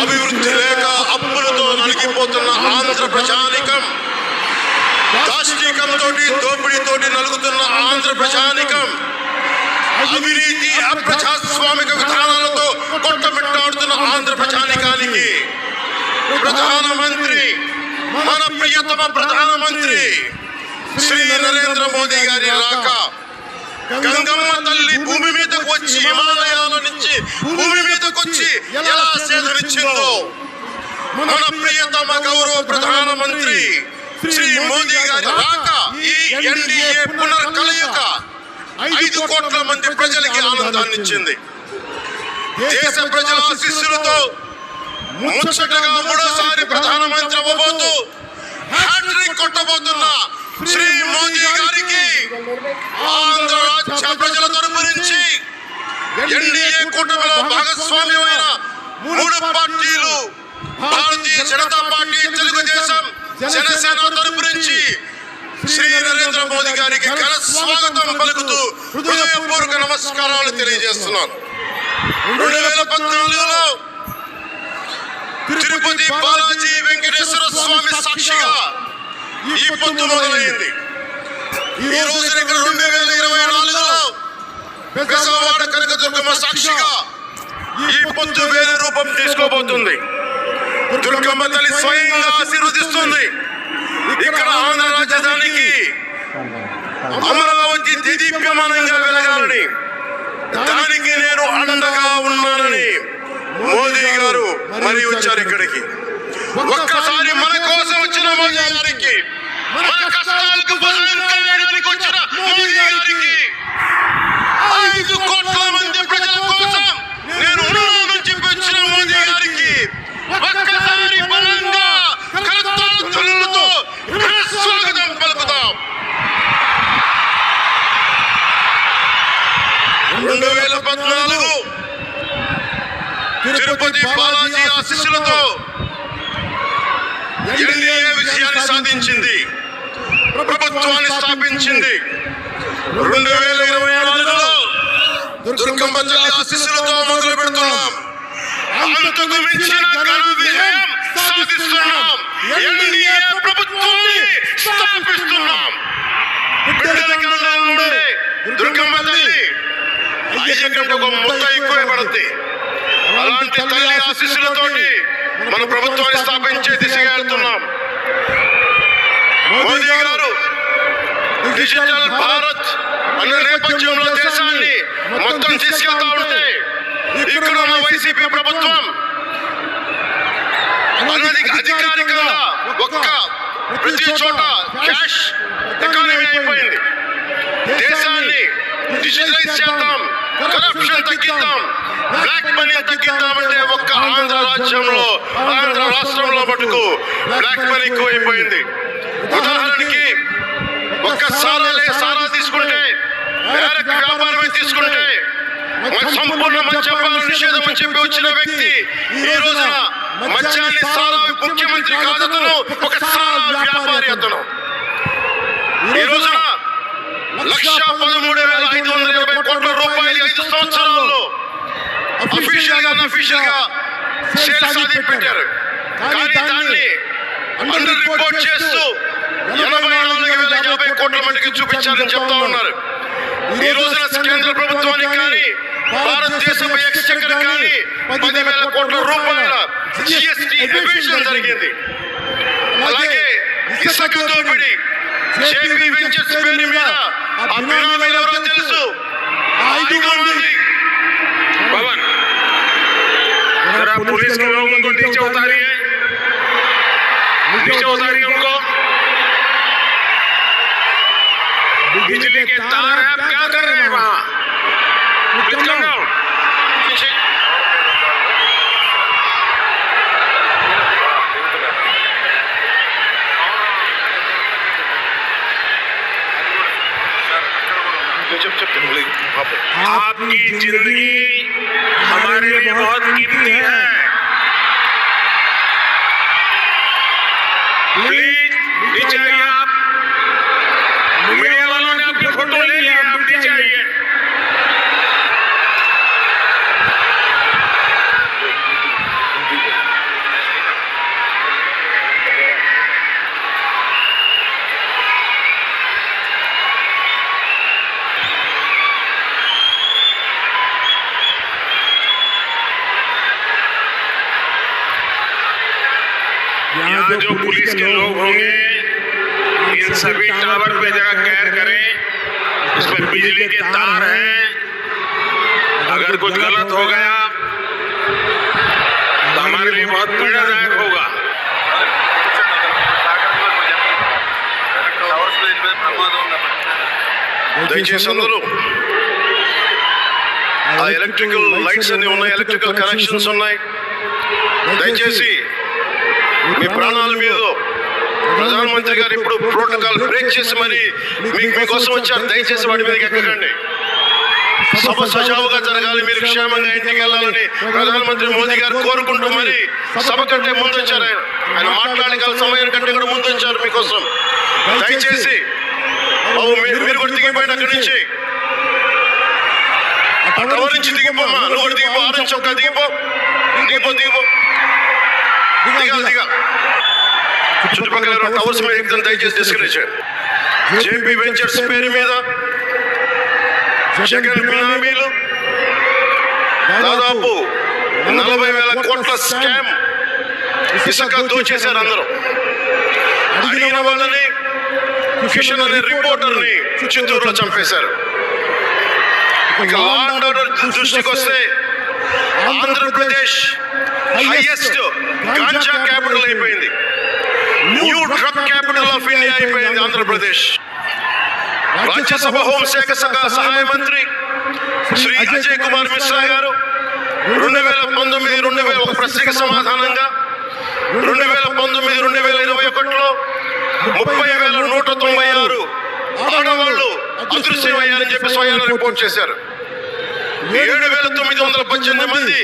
అభివృద్ధి లేక అప్పులతో నలిగిపోతున్న ఆంధ్ర ప్రజానికం. దాష్టీకంతో దోపిడీతోటి నలుగుతున్న ఆంధ్ర ప్రజానికం. అవినీతి అప్రజాస్వామిక విధానాలతో కొట్టమిట్టాడుతున్న ఆంధ్ర ప్రజానికానికి. ప్రధానమంత్రి మన ప్రియతమ ప్రధానమంత్రి శ్రీ నరేంద్ర మోదీ గారి రాక గంగమ్మ తల్లి భూమి మీదకు వచ్చి హిమాలయాల నుంచి భూమి మీదకు వచ్చి ఎలా సేదనిచ్చిందో మన ప్రియతమ గౌరవ ప్రధానమంత్రి శ్రీ మోదీ గారి రాక ఈ ఎన్డీఏ పునర్కలయిక ఐదు కోట్ల మంది ప్రజలకి ఆనందాన్ని ఇచ్చింది. దేశ ప్రజల ఆశీస్సులతో ముచ్చటగా మూడోసారి ప్రధానమంత్రి అవ్వబోతూ హ్యాట్రిక్ కొట్టబోతున్న శ్రీ మోదీ గారికి ఆంధ్ర రాష్ట్ర ప్రజల తరపు నుంచి ఎన్డీఏ కూటమిలో భాగస్వామ్యమైన మూడు పార్టీలు భారతీయ జనతా పార్టీ తెలుగుదేశం జనసేన తరపు నుంచి శ్రీ నరేంద్ర మోదీ గారికి ఘన స్వాగతం పలుకుతూ హృదయపూర్వక నమస్కారాలు తెలియజేస్తున్నాను. రెండు వేల పద్నాలుగులో తిరుపతి బాలాజీ వెంకటేశ్వర స్వామి సాక్షిగా ఈ పొత్తు మొదలైంది. ఈ రోజు ఇక్కడ రెండు వేల ఇరవై నాలుగులో పెసవాడ కనకదుర్గమ్మ సాక్షిగా ఈ పొత్తు వేరే రూపం తీసుకోబోతుంది. దుర్గమ్మ తల్లి స్వయంగా ఆశీర్వదిస్తుంది. ఇక్కడ ఆంధ్ర రాజధానికి అమరావతి దేదీప్యమానంగా వెలగాలని. దానికి నేను అండగా ఉన్నానని మోదీ గారు మరి వచ్చారు ఇక్కడికి. ఒక్కసారి మన మోదీ గారికి మన కష్టాలకు బదులుకోవడానికి వచ్చిన మోదీ గారికి ఐదు కోట్ల మంది ప్రజల కోసం నేను ఉన్నానని చెప్పి వచ్చిన మోదీ గారికి ఒక్కసారి బలంగా ఘన స్వాగతం పలుకుతాం. రెండు వేల పద్నాలుగు తిరుపతి బాలాజీ ఆశీస్సులతో ఎన్డీఏ సాధించింది ప్రభుత్వాన్ని స్థాపించింది. రెండు వేల ఇరవై నాలుగులో దుర్గమ్మ తల్లి ఆశీస్సులతో మొదలు పెడుతున్నాం. అంతకు మించిన సాధిస్తున్నాం. ఎన్డీఏ ప్రభుత్వాన్ని స్థాపిస్తున్నాం. బిడ్డల కళ్ళ నుండి దుర్గమ్మ తల్లి అయ్యకంటే ఒక ముద్ద ఎక్కువ పడుద్ది. అలాంటి తల్లి ఆశీస్సులతోటి మన ప్రభుత్వాన్ని స్థాపించే దిశగా వెళ్తున్నాం. మోదీ గారు డిజిటల్ భారత్ అన్న నేపథ్యంలో దేశాన్ని మొత్తం తీసుకెళ్తా ఉంటే ఇక్కడ ఉన్న వైసీపీ ప్రభుత్వం అన్నది అధికారికంగా ఒక్క ప్రతి చోట క్యాష్ ఎకానమీ అయిపోయింది. దేశాన్ని డిజిటలైజ్ చేద్దాం కరప్షన్ తగ్గిద్దాం బ్లాక్ మనీ తగ్గిద్దామంటే ఒక్క ఆంధ్ర రాజ్యంలో ఆంధ్ర రాష్ట్రంలో మటుకు బ్లాక్ మనీ ఎక్కువైపోయింది. ఉదాహరణకి ఒక్క సారాలే సారా తీసుకుంటే వేరే వ్యాపారమే తీసుకుంటే సంపూర్ణ మద్యపాన నిషేధం అని చెప్పి వచ్చిన వ్యక్తి ఈ రోజున మద్యాన్ని సారా ముఖ్యమంత్రి కాదు అతను ఒక సారా వ్యాపారి అతను. ఈ రోజున లక్ష పదమూడు వేల ఐదు వందల యాభై కోట్ల రూపాయలు ఐదు సంవత్సరాల్లో అఫీషియల్గా అఫీషియల్గా సేల్స్ అది పెట్టారు. కానీ దాన్ని అండర్ రిపోర్ట్ చేస్తూ ఎనభై నాలుగు వేల యాభై కోట్ల మటుకు చూపించారని చెప్తా ఉన్నారు ఈ రోజున కేంద్ర ప్రభుత్వానికి కానీ భారతదేశపు ఎక్స్చెక్కర్ కానీ పదివేల కోట్ల రూపాయల జిఎస్టి ఎవిషన్ జరిగింది అలాగే ఇసుక దోపిడీ జేపీ వెంచర్స్ పేరు మీద ఆ బినామీలు ఎవరో తెలుసు ఆ ఐదు మంది पवन जरा पुलिस के लोग उनको नीचे उतारिए नीचे उतारिए बिजली के तार आप क्या कर रहे हैं वहाँ? आपकी ज़िंदगी हमारे लिए बहुत कीमती है। प्लीज़ नीचे चाहिए आप भी चाहिए जो पुलिस के लोग होंगे इन सभी टावर पे जरा कैर। करें। इसमें बिजली के तार हैं अगर कुछ गलत हो गया तो हमारे लिए बहुत पीड़ादायक होगा దయచేసి అందరూ ఆ ఎలక్ట్రికల్ లైట్స్ అన్ని ఉన్నాయి ఎలక్ట్రికల్ కనెక్షన్స్ ఉన్నాయి దయచేసి మీ ప్రాణాల మీద ప్రధానమంత్రి గారు ఇప్పుడు ప్రోటోకాల్ బ్రేక్ చేసి మరి మీకు మీకోసం వచ్చారు దయచేసి వాటి మీదకి ఎక్కకండి. సభ సజావుగా జరగాలి మీరు క్షేమంగా ఇంటికి వెళ్ళాలని ప్రధానమంత్రి మోదీ గారు కోరుకుంటూ మరి సభ కంటే ముందు వచ్చారు ఆయన. ఆయన మాట్లాడగల సమయం కంటే కూడా ముందు వచ్చారు మీకోసం. దయచేసి బాబు మీరు మీరు కూడా దిగిపోయిన అక్కడి నుంచి. ఆ టవర్ నుంచి దిగిపోమా నువ్వు దిగిపో ఆరెంజ్ చొక్కా దిగిపో. దిగిపో దిగిపో. దిగాలి దిగాలి చుట్టుపక్కల టవర్స్ మీద దయచేసి డిస్కరేజ్ జేపీ వెంచర్స్ పేరు మీద జగన్ బినామీలు దాదాపు నలభై వేల కోట్ల స్కామ్ ఇసుక దోచేశారు అందరూ. అడిగిన వాళ్ళని కిషన్ అనే రిపోర్టర్ని చిత్తూరులో చంపేశారు. ఇక ఆర్డర్ దృష్టికి వస్తే ఆంధ్రప్రదేశ్ హైయెస్ట్ గాంజా క్యాపిటల్ అయిపోయింది. New drug capital of India అయిపోయింది ఆంధ్రప్రదేశ్. రాజ్యసభ హోంశాఖ శాఖ సహాయ మంత్రి శ్రీ అజయ్ కుమార్ మిశ్రా గారు రెండు వేల పంతొమ్మిది రెండు వేల ఒక ప్రశ్నకి సమాధానంగా రెండు వేల పంతొమ్మిది రెండు వేల ఇరవై ఒకటిలో ముప్పై వేల నూట తొంభై ఆరు ఆడవాళ్ళు అదృశ్యమయ్యారని చెప్పి స్వయాన రిపోర్ట్ చేశారు. ఏడు వేల తొమ్మిది వందల పద్దెనిమిది మంది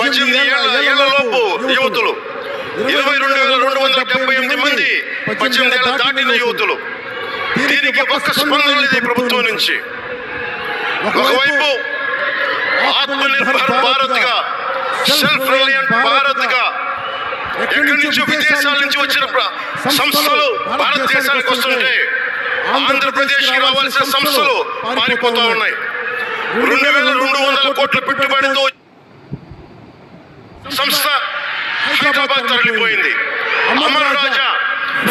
పద్దెనిమిది ఏళ్ళ ఏళ్ళలోపు యువతులు. ఇరవై రెండు వేల రెండు వందల డెబ్బై ఎనిమిది మంది పద్దెనిమిది ఏళ్ళ దాటిన యువతులు. దీనికి ఒక్క స్పందన లేదు ప్రభుత్వం నుంచి. ఒకవైపు ఆత్మనిర్భర్ భారత్గా సెల్ఫ్ రిలయంట్ భారత్గా ఎక్కడి నుంచో విదేశాల నుంచి వచ్చిన సంస్థలు భారతదేశానికి వస్తుంటే ఆంధ్రప్రదేశ్ రావాల్సిన సంస్థలు పారిపోతా ఉన్నాయి. రెండు వేల రెండు వందల కోట్ల పెట్టుబడితో సంస్థ Hyderabad తరలిపోయింది. Amar Raja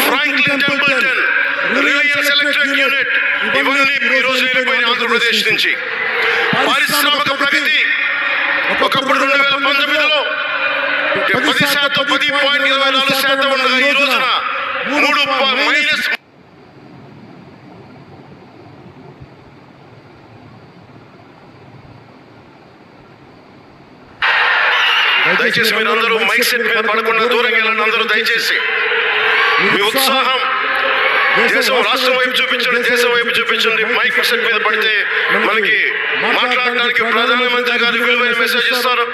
Franklin Templeton Reliance electric unit ఇవన్నీ ఈ రోజు వెళ్ళిపోయిన ఆంధ్రప్రదేశ్ నుంచి. పారిశ్రామిక ప్రగతి. ఒకప్పుడు రెండు వేల పంతొమ్మిదిలో పది శాతం పది పాయింట్ ఇరవై నాలుగు శాతం ఉండగా ఈ రోజున మూడు మైనస్ దయచేసి మీరు అందరూ మైక్ సెట్ మీద పడకుండా దూరంగా వెళ్ళండి అందరూ దయచేసి. మీ ఉత్సాహం దేశం రాష్ట్రం వైపు చూపించండి దేశం వైపు చూపించండి మైక్ సెట్ మీద పడితే మనకి మాట్లాడడానికి ప్రధానమంత్రి గారు విలువైన మెసేజ్ ఇస్తారు.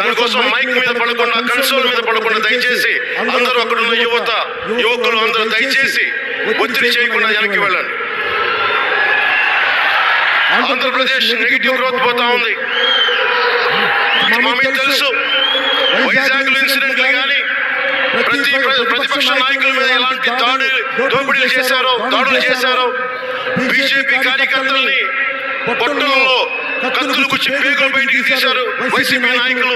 దానికోసం మైక్ మీద పడకుండా కన్సోల్ మీద పడకుండా దయచేసి అందరూ అక్కడ ఉన్న యువత యువకులు అందరూ దయచేసి ఒత్తిడి చేయకుండా వెనక్కి వెళ్ళండి. ఆంధ్రప్రదేశ్ నెగిటివ్ గ్రోత్ పోతా ఉంది. మా మీకు తెలుసు. వైజాగ్ ఇన్సిడెంట్లు కానీ ప్రతి ప్ర- ప్రతిపక్ష నాయకుల మీద ఎలాంటి దాడి దోపిడీలు చేశారో దాడులు చేశారో బీజేపీ కార్యకర్తల్ని పొట్టల్లో కత్తులు గుచ్చి పేగులు బయటికి తీశారు వైసీపీ నాయకులు.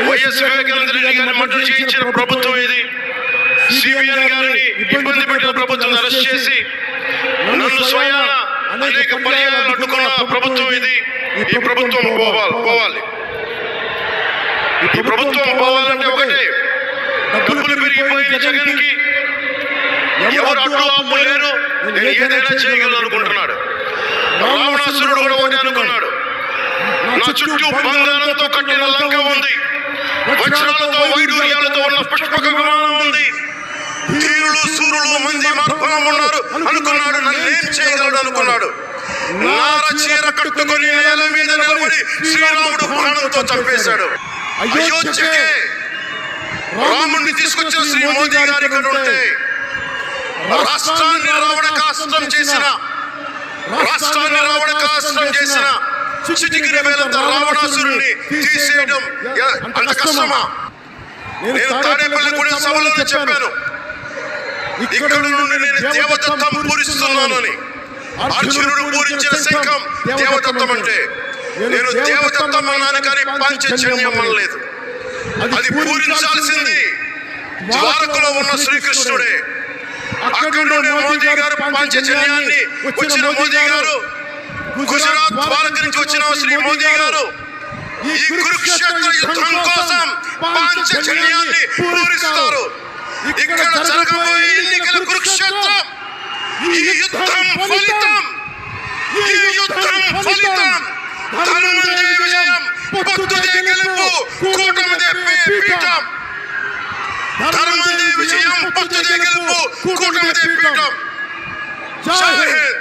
వైఎస్ వివేకానంద రెడ్డి గారిని మద్దతు చేయించిన ప్రభుత్వం ఇది సిబిఎన్ గారిని ఇబ్బంది పెట్టిన ప్రభుత్వం అరెస్ట్ చేసి నన్ను స్వయాన అనేక పర్యాయాలు అడ్డుకున్న ప్రభుత్వం ఇది ఈ ప్రభుత్వం పోవాలి. పోవాలి. ఈ ప్రభుత్వం పోవాలంటే ఒకటే. డబ్బులు పెరిగిపోయిన జగన్కి ఎవరు అడ్డు ఆపు లేరు నేను ఏదైనా చేయగలను అనుకుంటున్నాడు రావణాసురుడు కూడా ఒకటి అనుకున్నాడు. నా చుట్టూ బంగారంతో కట్టిన లంక ఉంది. వజ్రాలతో వైడూర్యాలతో ఉన్న పుష్పక విమానం ఉంది. ధీరులు సూర్యులు మంది మార్గం ఉన్నారు. అనుకున్నాడు. నన్నేం చేయగలడు అనుకున్నాడు. నార చీర కట్టుకొని నేల మీద నిలబడి శ్రీరాముడు ప్రాణంతో చంపేశాడు. అయోధ్యకే రాముడిని తీసుకొచ్చిన శ్రీ మోదీ గారి రాష్ట్రాన్ని రావణ కాష్టం చేసిన రాష్ట్రాన్ని రావణ కాష్టం చేసిన చిటికిన వేలంత రావణాసురుణ్ణి తీసేయడం అంత కష్టమా? నేను తాడేపల్లి కూడా సభలో చెప్పాను. ఇక్కడ నుండి నేను దేవదత్తం పూరిస్తున్నానని అర్జునుడు పూరించిన శంఖం దేవదత్తం అంటే నేను దేవదత్తం అన్నాను కానీ పాంచజన్యం అనలేదు అది పూరించాల్సింది. ద్వారకలో ఉన్న శ్రీకృష్ణుడే. అక్కడ నుండి మోదీ గారు పాంచజన్యాన్ని వచ్చిన మోదీ గారు గుజరాత్ ద్వారక నుంచి వచ్చిన శ్రీ మోదీ గారు ఈ కురుక్షేత్ర యుద్ధం కోసం పాంచజన్యాన్ని పూరిస్తారు. ఇక్కడ జరగబోయే ఎన్నికల కురుక్షేత్రం. ఈ యుద్ధం ఫలితం. ఈ యుద్ధం ఫలితం. ധർമ്മം പത്തുജയ കെലുമ്പു കൂട്ടമതെ പീഠം ധർമ്മം വിജയം പത്തുജയ കെലുമ്പു കൂട്ടമതെ പീഠം ജയ് ഹിന്ദ്